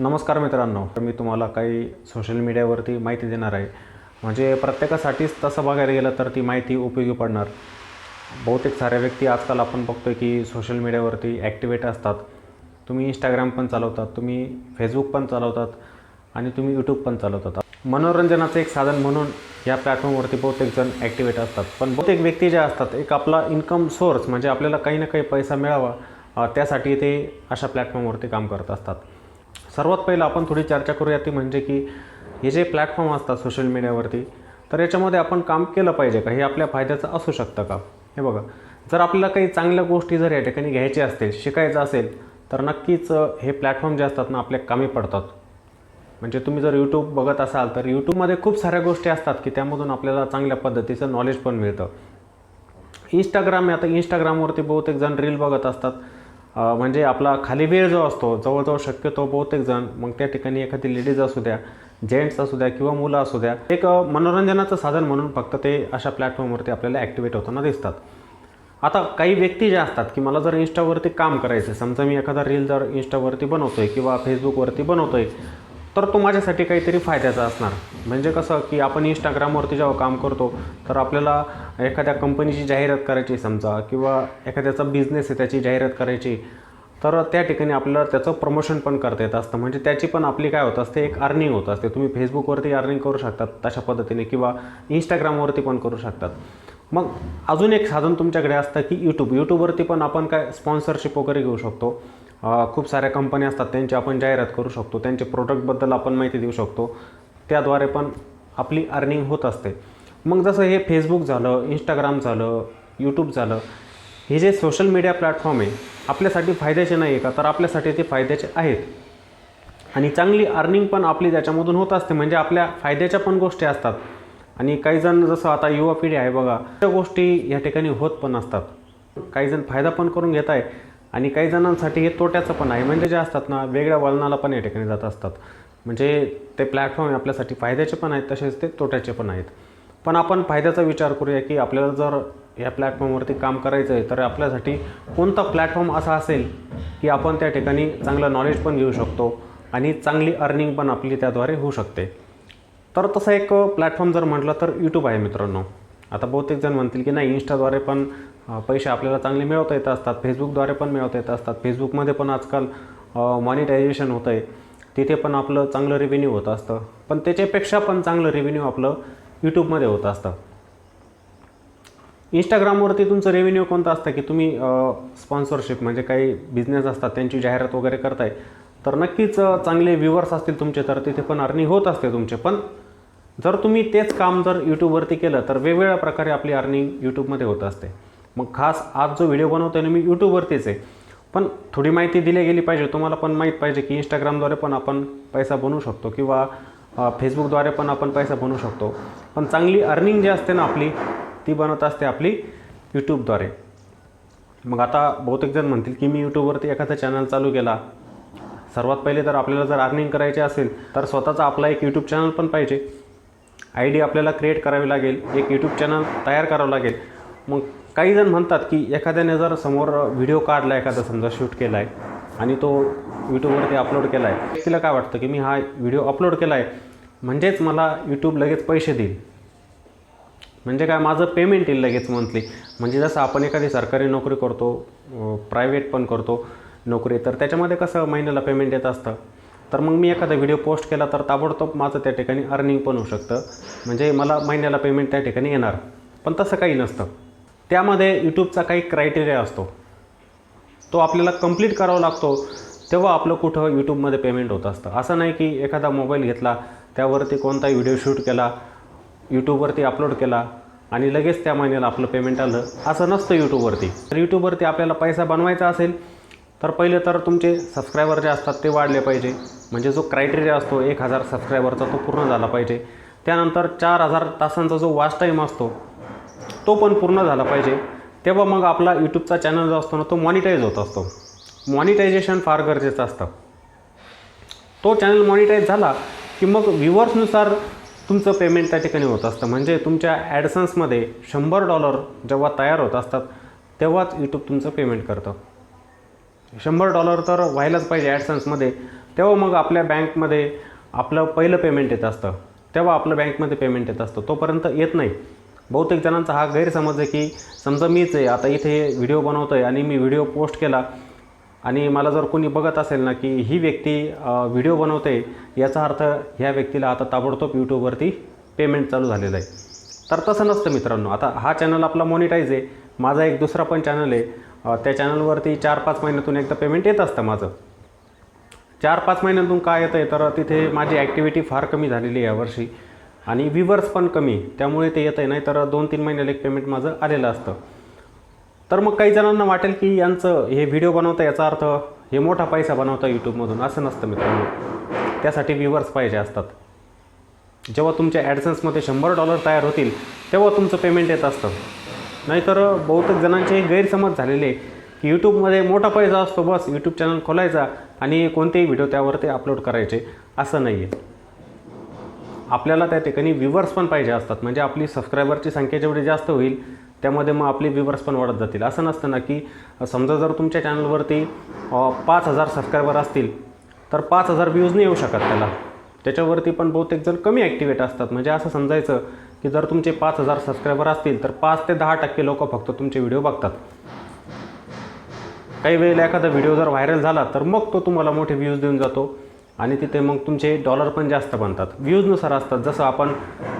नमस्कार मित्रांनो. तर मी तुम्हाला काही सोशल मीडियावरती माहिती देणार आहे. म्हणजे प्रत्येकासाठीच तसं बघायला गेलं तर ती माहिती उपयोगी पडणार. बहुतेक साऱ्या व्यक्ती आजकाल आपण बघतोय की सोशल मीडियावरती ॲक्टिवेट असतात. तुम्ही इंस्टाग्राम पण चालवतात तुम्ही फेसबुक पण चालवतात आणि तुम्ही यूट्यूब पण चालवतात. मनोरंजनाचं एक साधन म्हणून या प्लॅटफॉर्मवरती बहुतेक जण ॲक्टिवेट असतात. पण बहुतेक व्यक्ती ज्या असतात एक आपला इन्कम सोर्स म्हणजे आपल्याला काही ना काही पैसा मिळावा त्यासाठी ते अशा प्लॅटफॉर्मवरती काम करत असतात. सर्वात पहिलं आपण थोडी चर्चा करूया ती म्हणजे की हे जे प्लॅटफॉर्म असतात सोशल मीडियावरती तर याच्यामध्ये आपण काम केलं पाहिजे का? हे आपल्या फायद्याचं असू शकतं का? हे बघा जर आपल्याला काही चांगल्या गोष्टी जर या ठिकाणी घ्यायच्या असतील शिकायचं असेल तर नक्कीच हे प्लॅटफॉर्म जे असतात ना आपल्या कामी पडतात. म्हणजे तुम्ही जर यूट्यूब बघत असाल तर यूट्यूबमध्ये खूप साऱ्या गोष्टी असतात की त्यामधून आपल्याला चांगल्या पद्धतीचं नॉलेज पण मिळतं. इंस्टाग्राम आता इंस्टाग्रामवरती बहुतेक जण रील बघत असतात. म्हणजे आपला खाली वेळ जो असतो जवळजवळ शक्यतो बहुतेक जण मग त्या ठिकाणी एखादी लेडीज असू द्या जेंट्स असू द्या किंवा मुलं असू द्या एक मनोरंजनाचं साधन म्हणून फक्त ते अशा प्लॅटफॉर्मवरती आपल्याला ॲक्टिवेट होताना दिसतात. आता काही व्यक्ती ज्या असतात की मला जर इंस्टावरती काम करायचं आहे समजा मी एखादा रील जर इंस्टावरती बनवतोय किंवा फेसबुकवरती बनवतोय तर तो माझ्यासाठी काहीतरी फायद्याचा असणार. म्हणजे कसं की आपण इंस्टाग्रामवरती जेव्हा काम करतो तर आपल्याला एखाद्या कंपनीची जाहिरात करायची समजा किंवा एखाद्याचा बिझनेस आहे त्याची जाहिरात करायची तर त्या ठिकाणी आपल्याला त्याचं प्रमोशन पण करता येत असतं. म्हणजे त्याची पण आपली काय होत असते एक अर्निंग होत असते. तुम्ही फेसबुकवरती अर्निंग करू शकतात तशा पद्धतीने किंवा इंस्टाग्रामवरती पण करू शकतात. मग अजून एक साधन तुमच्याकडे असतं की यूट्यूब यूट्यूबवरती पण आपण काय स्पॉन्सरशिप वगैरे घेऊ शकतो. खूप साऱ्या कंपन्या असतात त्यांची आपण जाहिरात करू शकतो त्यांचे प्रोडक्टबद्दल आपण माहिती देऊ शकतो. त्याद्वारे पण आपली अर्निंग होत असते. मग जसं हे फेसबुक झालं इंस्टाग्राम झालं यूट्यूब झालं हे जे सोशल मीडिया प्लॅटफॉर्म आहे आपल्यासाठी फायद्याचे नाही आहे का? तर आपल्यासाठी ते फायद्याचे आहेत. आणि चांगली अर्निंग पण आपली त्याच्यामधून होत असते म्हणजे आपल्या फायद्याच्या पण गोष्टी असतात. आणि काही जण जसं आता युवा पिढी आहे बघा त्या गोष्टी या ठिकाणी होत पण असतात. काही जण फायदा पण करून घेत आहे आणि काही जणांसाठी हे तोट्याचं पण आहे. म्हणजे जे असतात ना वेगळ्या वळणाला पण या ठिकाणी जात असतात. म्हणजे ते प्लॅटफॉर्म आपल्यासाठी फायद्याचे पण आहेत तसेच ते तोट्याचे पण आहेत. पण आपण फायद्याचा विचार करूया की आपल्याला जर या प्लॅटफॉर्मवरती काम करायचं आहे तर आपल्यासाठी कोणता प्लॅटफॉर्म असा असेल की आपण त्या ठिकाणी चांगलं नॉलेज पण घेऊ शकतो आणि चांगली अर्निंग पण आपली त्याद्वारे होऊ शकते. तर तसं एक प्लॅटफॉर्म जर म्हटलं तर यूट्यूब आहे मित्रांनो. आता बहुतेक जण म्हणतील की नाही इंस्टाद्वारे पण पैसे आपल्याला चांगले मिळवता येत असतात फेसबुकद्वारे पण मिळवता येत असतात. फेसबुकमध्ये पण आजकाल मॉनिटायझेशन होतं आहे तिथे पण आपलं चांगलं रेव्हेन्यू होत असतं. पण त्याच्यापेक्षा पण चांगलं रेव्हेन्यू आपलं यूट्यूबमध्ये होत असतं. इंस्टाग्रामवरती तुमचं रेव्हेन्यू कोणतं असतं की तुम्ही स्पॉन्सरशिप म्हणजे काही बिझनेस असतात त्यांची जाहिरात वगैरे करताय तर नक्कीच चांगले व्ह्युअर्स असतील तुमचे तर तिथे पण अर्निंग होत असते तुमचे. पण जर तुम्ही तेच काम जर यूट्यूबवरती केलं तर वेगवेगळ्या प्रकारे आपली अर्निंग यूट्यूबमध्ये होत असते. मग खास आज जो व्हिडिओ बनवतो ना मी यूट्यूबवरतीच आहे. पण थोडी माहिती दिली गेली पाहिजे तुम्हाला पण माहीत पाहिजे की इंस्टाग्रामद्वारे पण आपण पैसा बनवू शकतो किंवा फेसबुकद्वारे पण आपण पैसा बनवू शकतो. पण चांगली अर्निंग जी असते ना आपली ती बनत असते आपली यूट्यूबद्वारे मग आता बहुतेक जण म्हणतील की मी यूट्यूबवरती एखादा चॅनल चालू केला. सर्वात पहिले तर आपल्याला जर अर्निंग करायची असेल तर स्वतःचा आपला एक यूट्यूब चॅनल पण पाहिजे. आय डी आपल्याला क्रिएट करावी लागेल एक यूट्यूब चॅनल तयार करावं लागेल. मग काही जण म्हणतात की एखाद्याने जर समोर व्हिडिओ काढला एखादा समजा शूट केला आहे आणि तो यूट्यूबवरती अपलोड केला आहे तिला काय वाटतं की मी हा व्हिडिओ अपलोड केला आहे म्हणजेच मला यूट्यूब लगेच पैसे देईल. म्हणजे काय? माझं पेमेंट येईल लगेच मंथली म्हणजे जसं आपण एखादी सरकारी नोकरी करतो प्रायव्हेट पण करतो नोकरी तर त्याच्यामध्ये कसं महिन्याला पेमेंट येत असतं? तर मग मी एखादा व्हिडिओ पोस्ट केला तर ताबडतोब माझं त्या ठिकाणी अर्निंग पण होऊ शकतं. म्हणजे मला महिन्याला पेमेंट त्या ठिकाणी येणार. पण तसं काही नसतं. त्यामध्ये यूट्यूबचा काही क्रायटेरिया असतो. तो आपल्याला कंप्लीट करावा लागतो. तेव्हा आपलं कुठं यूट्यूबमध्ये पेमेंट होत असतं. असं नाही की एखादा मोबाईल घेतला त्यावरती कोणताही व्हिडिओ शूट केला यूट्यूबवरती अपलोड केला आणि लगेच त्या महिन्याला आपलं पेमेंट आलं. असं नसतं यूट्यूबवरती तर यूट्यूबवरती आपल्याला पैसा बनवायचा असेल तर पहिले तर तुमचे सबस्क्रायबर जे असतात ते वाढले पाहिजे. म्हणजे जो क्रायटेरिया असतो एक हजार सबस्क्रायबरचा तो पूर्ण झाला पाहिजे. त्यानंतर चार हजार तासांचा जो वॉच टाईम असतो तो पण पूर्ण झाला पाहिजे. तेव्हा मग आपला यूट्यूबचा चॅनल जो असतो ना तो मॉनिटाईज होत असतो. मॉनिटायझेशन फार गरजेचं असतं. तो चॅनल मॉनिटाईज झाला की मग व्ह्युअर्सनुसार तुमचं पेमेंट त्या ठिकाणी होत असतं. म्हणजे तुमच्या ॲडसन्समध्ये शंभर डॉलर जेव्हा तयार होत असतात तेव्हाच यूट्यूब तुमचं पेमेंट करतं. शंभर डॉलर तर व्हायलाच पाहिजे ॲडसन्समध्ये तेव्हा मग आपल्या बँकमध्ये आपलं पहिलं पेमेंट येत असतं. तेव्हा आपलं बँकमध्ये पेमेंट येत असतं. तोपर्यंत येत नाही. बहुतेक जणांचा हा गैरसमज आहे की समजा मीच आहे आता इथे व्हिडिओ बनवतो आहे आणि मी व्हिडिओ पोस्ट केला आणि मला जर कोणी बघत असेल ना की ही व्यक्ती व्हिडिओ बनवते याचा अर्थ ह्या व्यक्तीला आता ताबडतोब यूट्यूबवरती पेमेंट चालू झालेलं आहे. तर तसं नसतं मित्रांनो. आता हा चॅनल आपला मॉनिटाईज आहे. माझा एक दुसरा पण चॅनल आहे. त्या चॅनलवरती चार पाच महिन्यातून एकदा पेमेंट येत असतं माझं. चार पाच महिन्यातून काय येतं आहे तर तिथे माझी ॲक्टिव्हिटी फार कमी झालेली आहे यावर्षी. आणि व्ह्युवर्स पण कमी त्यामुळे ते येतं आहे नाही तर दोन तीन महिन्याला एक पेमेंट माझं आलेलं असतं. तर मग काही जणांना वाटेल की यांचं हे व्हिडिओ बनवतं याचा अर्थ हे मोठा पैसा बनवता यूट्यूबमधून असं नसतं मित्रांनो. त्यासाठी व्ह्युवर्स पाहिजे असतात. जेव्हा तुमच्या ॲडसन्समध्ये शंभर डॉलर तयार होतील तेव्हा तुमचं पेमेंट येत असतं. नाहीतर बहुतेक जणांचे गैरसमज झालेले आहे की यूट्यूबमध्ये मोठा पैसा असतो बस यूट्यूब चॅनल खोलायचा आणि कोणतेही व्हिडिओ त्यावरती अपलोड करायचे असं नाही आहे आपल्याला त्या ठिकाणी व्ह्युवर्स पण पाहिजे असतात. म्हणजे आपली सबस्क्रायबरची संख्या जेवढी जास्त होईल त्यामध्ये मग आपले व्ह्युवर्स पण वाढत जातील. असं नसतं ना की समजा जर तुमच्या चॅनलवरती पाच हजार सबस्क्रायबर असतील तर पाच हजार व्ह्यूज नाही येऊ शकत त्याला. त्याच्यावरती पण बहुतेक जण कमी ॲक्टिवेट असतात. म्हणजे असं समजायचं की जर तुमचे पाच हजार सबस्क्रायबर असतील तर पाच ते दहा टक्के लोक फक्त तुमचे व्हिडिओ बघतात. काही वेळेला एखादा व्हिडिओ जर व्हायरल झाला तर मग तो तुम्हाला मोठे व्ह्यूज देऊन जातो आणि तिथे मग तुमचे डॉलर पण जास्त बनतात. व्ह्यूजनुसार असतात जसं आपण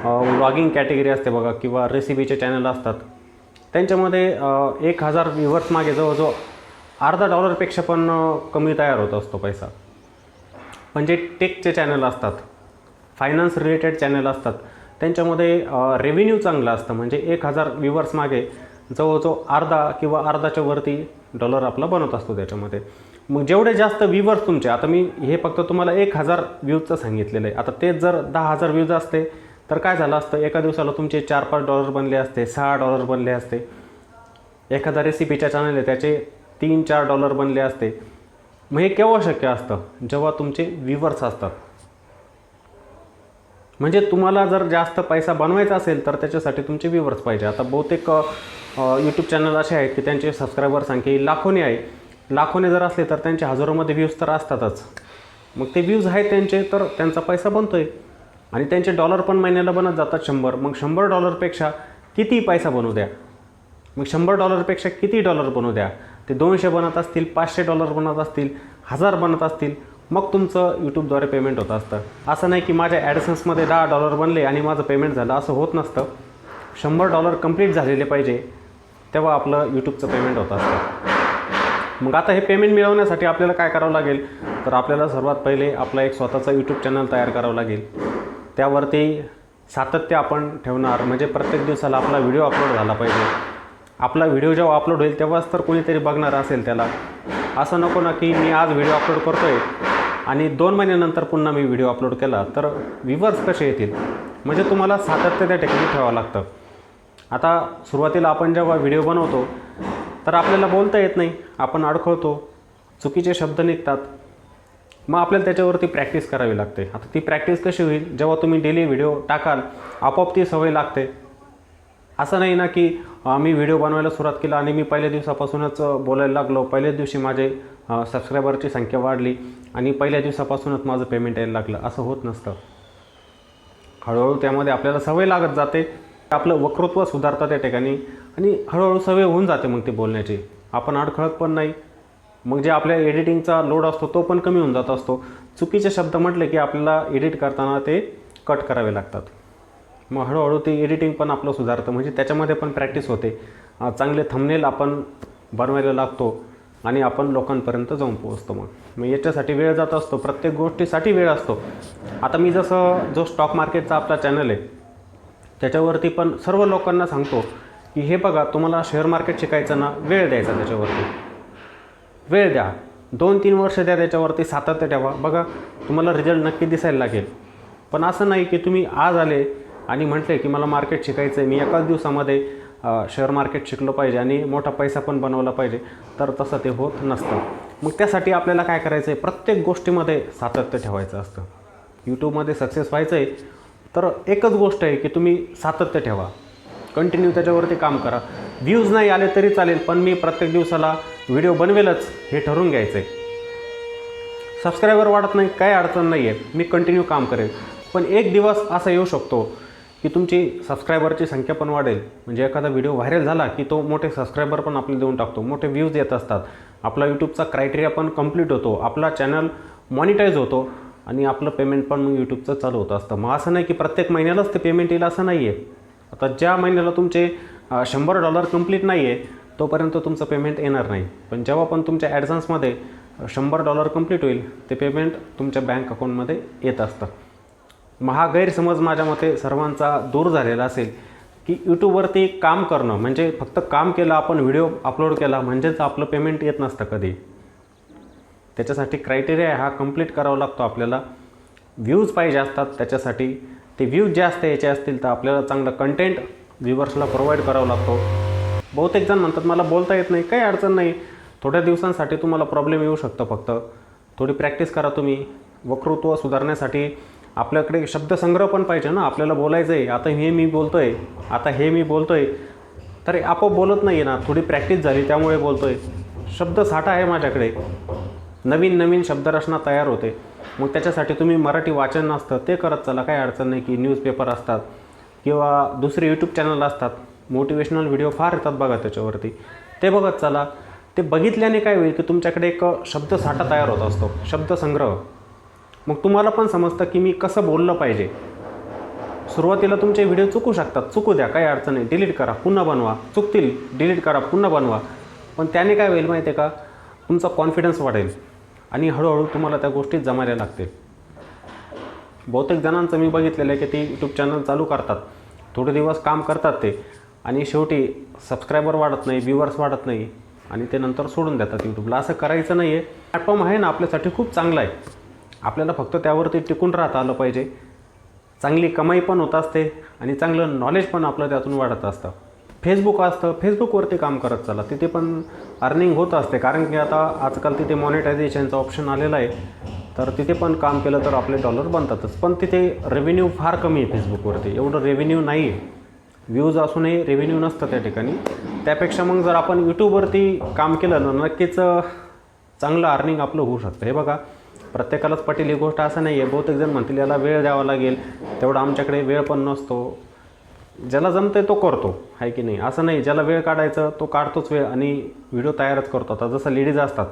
व्लॉगिंग कॅटेगरी असते बघा किंवा रेसिपीचे चॅनल असतात. त्यांच्यामध्ये एक हजार व्ह्यूवर्स मागे जवळजवळ अर्धा डॉलरपेक्षा पण कमी तयार होत असतो पैसा. पण जे टेकचे चॅनल असतात. फायनान्स रिलेटेड चॅनल असतात. त्यांच्यामध्ये रेव्हेन्यू चांगला असतं. म्हणजे एक हजार व्ह्युअर्स मागे जवळजवळ अर्धा किंवा अर्धाच्या वरती डॉलर आपला बनत असतो त्याच्यामध्ये. मग जेवढे जास्त व्ह्युअर्स तुमचे आता मी हे फक्त तुम्हाला एक हजार व्ह्यूजचं सांगितलेलं आहे. आता तेच जर दहा हजार व्ह्यूज असते तर काय झालं असतं? एका दिवसाला तुमचे चार पाच डॉलर बनले असते सहा डॉलर बनले असते. एखादा रेसिपीच्या चॅनल आहे त्याचे तीन चार डॉलर बनले असते. मग हे केव्हा शक्य असतं? जेव्हा तुमचे व्ह्युअर्स असतात. म्हणजे तुम्हाला जर जास्त पैसा बनवायचा असेल तर त्याच्यासाठी तुमचे व्ह्यूवर्स पाहिजे. आता बहुतेक यूट्यूब चॅनल असे आहेत की त्यांचे सबस्क्रायबर संख्या ही लाखोने आहे. लाखोने जर असले तर त्यांचे हजारोमध्ये व्ह्यूज तर असतातच. मग ते व्ह्यूज आहेत त्यांचे तर त्यांचा पैसा बनतो आहे आणि त्यांचे डॉलर पण महिन्याला बनत जातात शंभर. मग शंभर डॉलरपेक्षा किती पैसा बनवू द्या? मग शंभर डॉलरपेक्षा किती डॉलर बनवू द्या? ते दोनशे बनत असतील पाचशे डॉलर बनत असतील हजार बनत असतील मग तुमचं यूट्यूबद्वारे पेमेंट होत असतं. असं नाही की माझ्या ॲडसन्समध्ये दहा डॉलर बनले आणि माझं पेमेंट झालं. असं होत नसतं. शंभर डॉलर कंप्लीट झालेले पाहिजे तेव्हा आपलं यूट्यूबचं पेमेंट होत असतं. मग आता हे पेमेंट मिळवण्यासाठी आपल्याला काय करावं लागेल? तर आपल्याला सर्वात पहिले आपला एक स्वतःचा यूट्यूब चॅनल तयार करावं लागेल. त्यावरती सातत्य आपण ठेवणार. म्हणजे प्रत्येक दिवसाला आपला व्हिडिओ अपलोड झाला पाहिजे. आपला व्हिडिओ जेव्हा अपलोड होईल तेव्हाच तर कोणीतरी बघणार असेल त्याला. असं नको ना की मी आज व्हिडिओ अपलोड करतो आहे आणि दोन महिन्यानंतर पुन्हा मी व्हिडिओ अपलोड केला तर व्ह्युवर्स कसे येतील? म्हणजे तुम्हाला सातत्य त्या ठिकाणी ठेवावं लागतं. आता सुरुवातीला आपण जेव्हा व्हिडिओ बनवतो तर आपल्याला बोलता येत नाही. आपण अडखळतो चुकीचे शब्द निघतात. मग आपल्याला त्याच्यावरती प्रॅक्टिस करावी लागते. आता ती प्रॅक्टिस कशी होईल? जेव्हा तुम्ही डेली व्हिडिओ टाकाल आपोआप ती सवय लागते. असं नाही ना की मी व्हिडिओ बनवायला सुरुवात केला आणि मी पहिल्या दिवसापासूनच बोलायला लागलो. पहिल्याच दिवशी माझे सबस्क्रायबरची संख्या वाढली आणि पहिल्या दिवसापासूनच माझं पेमेंट यायला लागलं. असं होत नसतं. हळूहळू त्यामध्ये आपल्याला सवय लागत जाते. आपलं वक्तृत्व सुधारतं त्या ठिकाणी आणि हळूहळू सवय होऊन जाते मग ते बोलण्याची. आपण अडखळत पण नाही. मग जे आपल्या एडिटिंगचा लोड असतो तो पण कमी होऊन जात असतो. चुकीचे शब्द म्हटले की आपल्याला एडिट करताना ते कट करावे लागतात. मग हळूहळू ते एडिटिंग पण आपलं सुधारतं. म्हणजे त्याच्यामध्ये पण प्रॅक्टिस होते. चांगले थंबनेल आपण बनवायला लागतो आणि आपण लोकांपर्यंत जाऊन पोहोचतो मग. मग याच्यासाठी वेळ जात असतो. प्रत्येक गोष्टीसाठी वेळ असतो. आता मी जसं जो स्टॉक मार्केटचा आपला चॅनल आहे त्याच्यावरती पण सर्व लोकांना सांगतो की हे बघा तुम्हाला शेअर मार्केट शिकायचं ना वेळ द्यायचा त्याच्यावरती. वेळ द्या. दोन तीन वर्ष द्या त्याच्यावरती सातत्य ठेवा. बघा तुम्हाला रिझल्ट नक्की दिसायला लागेल. पण असं नाही की तुम्ही आज आले आणि म्हटले की मला मार्केट शिकायचं आहे मी एकाच दिवसामध्ये शेअर मार्केट शिकलो पाहिजे आणि मोठा पैसा पण बनवला पाहिजे. तर तसं ते होत नसतं. मग त्यासाठी आपल्याला काय करायचं आहे प्रत्येक गोष्टीमध्ये सातत्य ठेवायचं असतं. यूट्यूबमध्ये सक्सेस व्हायचं आहे तर एकच गोष्ट आहे की तुम्ही सातत्य ठेवा. कंटिन्यू त्याच्यावरती काम करा. व्ह्यूज नाही आले तरी चालेल पण मी प्रत्येक दिवसाला व्हिडिओ बनवेलच हे ठरवून घ्यायचं आहे सबस्क्रायबर वाढत नाही काही अडचण नाही आहे मी कंटिन्यू काम करेल. पण एक दिवस असा येऊ शकतो की तुमची सबस्क्रायबरची संख्या पण वाढेल. म्हणजे एखादा व्हिडिओ व्हायरल झाला की तो मोठे सबस्क्रायबर पण आपले देऊन टाकतो. मोठे व्ह्यूज येत असतात. आपला यूट्यूबचा क्रायटेरिया पण कंप्लीट होतो. आपला चॅनल मॉनिटाईज होतो आणि आपलं पेमेंट पण मग यूट्यूबचं चालू होत असतं. मग असं नाही की प्रत्येक महिन्यालाच ते पेमेंट येईल असं नाही आहे आता ज्या महिन्याला तुमचे शंभर डॉलर कंप्लीट नाही आहे तोपर्यंत तुमचं पेमेंट येणार नाही. पण जेव्हा पण तुमच्या ॲडव्हान्समध्ये शंभर डॉलर कंप्लीट होईल ते पेमेंट तुमच्या बँक अकाउंटमध्ये येत असतं. महागैरसमज गैरसमज माझ्या मते सर्वांचा दूर झालेला असेल की यूट्यूबवरती काम करणं म्हणजे फक्त काम केलं आपण व्हिडिओ अपलोड केला म्हणजेच आपलं पेमेंट येत नसतं कधी. त्याच्यासाठी क्रायटेरिया हा कंप्लीट करावा लागतो आपल्याला. व्ह्यूज पाहिजे असतात त्याच्यासाठी. ते व्ह्यूज जास्त याचे असतील तर आपल्याला चांगलं कंटेंट व्ह्युअर्सला प्रोव्हाइड करावा लागतो. बहुतेक जण म्हणतात मला बोलता येत नाही काही अडचण नाही. थोड्या दिवसांसाठी तुम्हाला प्रॉब्लेम येऊ शकतो फक्त. थोडी प्रॅक्टिस करा तुम्ही. वक्तृत्व सुधारण्यासाठी आपल्याकडे शब्दसंग्रह पण पाहिजे ना. आपल्याला बोलायचं आहे आता हे मी बोलतो आहे आता हे मी बोलतो आहे तर आपोआप बोलत नाही आहे ना. थोडी प्रॅक्टिस झाली त्यामुळे बोलतो आहे शब्दसाठा आहे माझ्याकडे. नवीन नवीन शब्दरचना तयार होते. मग त्याच्यासाठी तुम्ही मराठी वाचन असतं ते करत चला. काही अडचण नाही की न्यूजपेपर असतात किंवा दुसरे यूट्यूब चॅनल असतात. मोटिवेशनल व्हिडिओ फार येतात बघा त्याच्यावरती. ते बघत चला. ते बघितल्याने काय होईल की तुमच्याकडे एक शब्दसाठा तयार होत असतो. शब्दसंग्रह. मग तुम्हाला पण समजतं की मी कसं बोललं पाहिजे. सुरुवातीला तुमचे व्हिडिओ चुकू शकतात चुकू द्या काही अडचण नाही. डिलीट करा पुन्हा बनवा. चुकतील डिलीट करा पुन्हा बनवा. पण त्याने काय होईल माहिती आहे का? तुमचा कॉन्फिडन्स वाढेल. आणि हळूहळू तुम्हाला त्या गोष्टी जमायला लागतील. बहुतेक जणांचं मी बघितलेलं आहे की ते यूट्यूब चॅनल चालू करतात. थोडे दिवस काम करतात ते. आणि शेवटी सबस्क्रायबर वाढत नाही व्ह्युअर्स वाढत नाही. आणि ते नंतर सोडून देतात यूट्यूबला असं करायचं नाही आहे प्लॅटफॉर्म आहे ना आपल्यासाठी खूप चांगला आहे. आपल्याला फक्त त्यावरती टिकून राहता आलं पाहिजे. चांगली कमाई पण होत असते आणि चांगलं नॉलेज पण आपलं त्यातून वाढत असतं. फेसबुक असतं फेसबुकवरती काम करत चला. तिथे पण अर्निंग होत असते. कारण की आता आजकाल तिथे मॉनिटायझेशनचा ऑप्शन आलेला आहे. तर तिथे पण काम केलं तर आपले डॉलर बनतातच. पण तिथे रेव्हेन्यू फार कमी आहे फेसबुकवरती एवढं रेव्हेन्यू नाही आहे. व्ह्यूज असूनही रेव्हेन्यू नसतं त्या ठिकाणी. त्यापेक्षा मग जर आपण यूट्यूबवरती काम केलं ना नक्कीच चांगलं अर्निंग आपलं होऊ शकतं. हे बघा. प्रत्येकालाच पटेल ही गोष्ट असं नाही आहे बहुतेक जण म्हणतील याला वेळ द्यावा लागेल. तेवढा आमच्याकडे वेळ पण नसतो. ज्याला जमतंय तो करतो आहे की नाही? असं नाही ज्याला वेळ काढायचं तो काढतोच वेळ. आणि व्हिडिओ तयारच करतो. आता जसं लेडीज असतात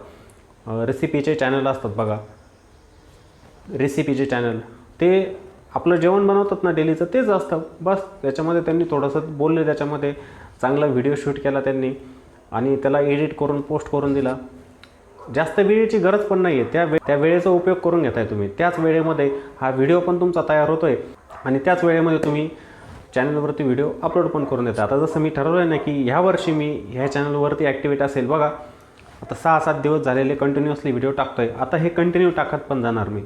रेसिपीचे चॅनल असतात बघा. रेसिपीचे चॅनल. ते आपलं जेवण बनवतात ना डेलीचं तेच असतं. बस त्याच्यामध्ये त्यांनी थोडंसं बोलले त्याच्यामध्ये चांगला व्हिडिओ शूट केला त्यांनी. आणि त्याला एडिट करून पोस्ट करून दिला. जास्त वेळेची गरज पण नाही आहे त्या वे त्या वेळेचा उपयोग करून घेताय तुम्ही. त्याच वेळेमध्ये हा व्हिडिओ पण तुमचा तयार होतो आहे आणि त्याच वेळेमध्ये तुम्ही चॅनलवरती व्हिडिओ अपलोड पण करून देता. आता जसं मी ठरवलं आहे ना की ह्या वर्षी मी ह्या चॅनलवरती ॲक्टिवेट असेल बघा. आता सहा सात दिवस झालेले कंटिन्युअसली व्हिडिओ टाकतो आहे आता हे कंटिन्यू टाकत पण जाणार मी.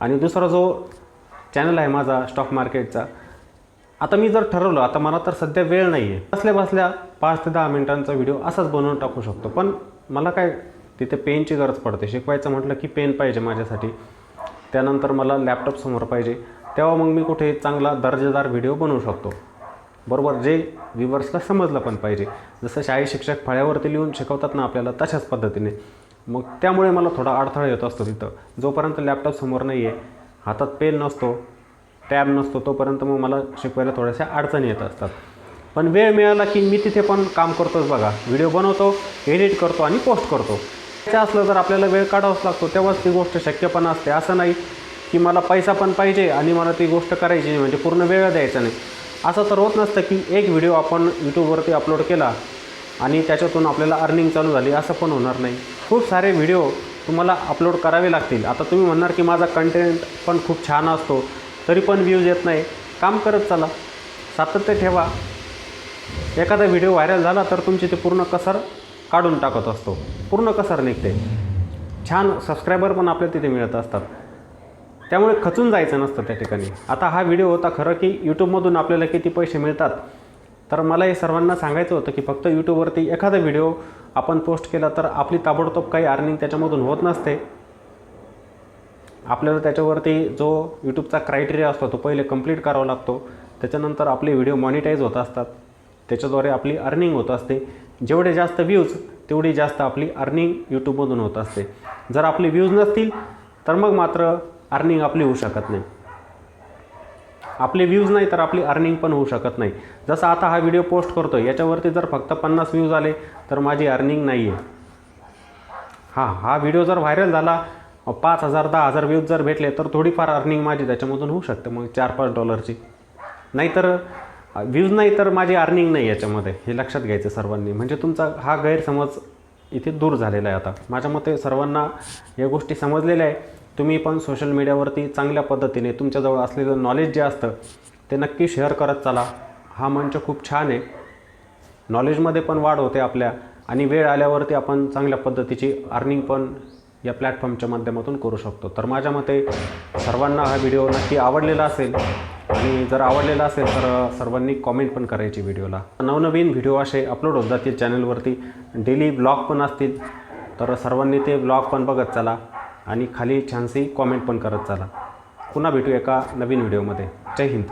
आणि दुसरा जो चॅनल आहे माझा स्टॉक मार्केटचा आता मी जर ठरवलं आता मला तर सध्या वेळ नाही आहे बसल्या बसल्या पाच ते दहा मिनिटांचा व्हिडिओ असाच बनवून टाकू शकतो. पण मला काय तिथे पेनची गरज पडते. शिकवायचं म्हटलं की पेन पाहिजे माझ्यासाठी. त्यानंतर मला लॅपटॉप समोर पाहिजे. तेव्हा मग मी कुठे चांगला दर्जेदार व्हिडिओ बनवू शकतो. बरोबर? जे व्ह्युअर्सला समजलं पण पाहिजे. जसं शाही शिक्षक फळ्यावरती लिहून शिकवतात ना आपल्याला तशाच पद्धतीने. मग त्यामुळे मला थोडा अडथळा येत असतो तिथं. जोपर्यंत लॅपटॉप समोर नाही आहे हातात पेन नसतो टॅब नसतो तोपर्यंत मग मला शिकवायला थोड्याशा अडचणी येत असतात. पण वेळ मिळाला की मी तिथे पण काम करतोच बघा. व्हिडिओ बनवतो एडिट करतो आणि पोस्ट करतो. असलं तर आपल्याला वेळ काढावाच लागतो तेव्हाच ती गोष्ट शक्य पण असते. असं नाही की मला पैसा पण पाहिजे आणि मला ती गोष्ट करायची नाही म्हणजे पूर्ण वेळ द्यायचा नाही. असं तर होत नसतं की एक व्हिडिओ आपण यूट्यूबवरती अपलोड केला आणि त्याच्यातून आपल्याला अर्निंग चालू झाली असं पण होणार नाही. खूप सारे व्हिडिओ तुम्हाला अपलोड करावे लागतील. आता तुम्ही म्हणणार की माझा कंटेंट पण खूप छान असतो तरी पण व्ह्यूज येत नाही. काम करत चला. सातत्य ठेवा. एखादा व्हिडिओ व्हायरल झाला तर तुमची ते पूर्ण कसर काढून टाकत असतो. पूर्ण कसर निघते. छान सबस्क्रायबर पण आपल्या तिथे मिळत असतात. त्यामुळे खचून जायचं नसतं त्या ठिकाणी. आता हा व्हिडिओ होता खरं की यूट्यूबमधून आपल्याला किती पैसे मिळतात? तर मला हे सर्वांना सांगायचं होतं की फक्त यूट्यूबवरती एखादा व्हिडिओ आपण पोस्ट केला तर आपली ताबडतोब काही अर्निंग त्याच्यामधून होत नसते. आपल्याला त्याच्यावरती जो यूट्यूबचा क्रायटेरिया असतो तो पहिले कंप्लीट करावा लागतो. त्याच्यानंतर आपले व्हिडिओ मॉनिटाईज होत असतात. त्याच्याद्वारे आपली अर्निंग होत असते. जेवढे जास्त व्ह्यूज तेवढी जास्त आपली अर्निंग यूट्यूबमधून होत असते. जर आपले व्ह्यूज नसतील तर मग मात्र अर्निंग आपली होऊ शकत नाही. आपले व्ह्यूज नाही तर आपली अर्निंग पण होऊ शकत नाही. जसं आता हा व्हिडिओ पोस्ट करतो याच्यावरती जर फक्त पन्नास व्ह्यूज आले तर माझी अर्निंग नाही आहे हां हा व्हिडिओ जर व्हायरल झाला पाच हजार दहा हजार व्ह्यूज जर भेटले तर थोडीफार अर्निंग माझी त्याच्यामधून होऊ शकते मग चार पाच डॉलरची नाहीतर व्ह्यूज नाही तर माझी अर्निंग नाही याच्यामध्ये हे लक्षात घ्यायचं सर्वांनी. म्हणजे तुमचा हा गैरसमज इथे दूर झालेला आहे आता. माझ्या मते सर्वांना या गोष्टी समजलेल्या आहे. तुम्ही पण सोशल मीडियावरती चांगल्या पद्धतीने तुमच्याजवळ असलेलं नॉलेज जे असतं ते नक्की शेअर करत चला. हा मंच खूप छान आहे. नॉलेजमध्ये पण वाढ होते आपल्या आणि वेळ आल्यावरती आपण चांगल्या पद्धतीची अर्निंग पण या प्लॅटफॉर्मच्या माध्यमातून करू शकतो. तर माझ्या मते सर्वांना हा व्हिडिओ नक्की आवडलेला असेल आणि जर आवडलेला असेल तर सर्वांनी कॉमेंट पण करायची व्हिडिओला. नवनवीन व्हिडिओ असे अपलोड होत जातील चॅनलवरती डेली ब्लॉग पण असतील तर सर्वांनी ते ब्लॉग पण बघत चला आणि खाली छानशी कॉमेंट पण करत चला. पुन्हा भेटू एका नवीन व्हिडिओमध्ये. जय हिंद.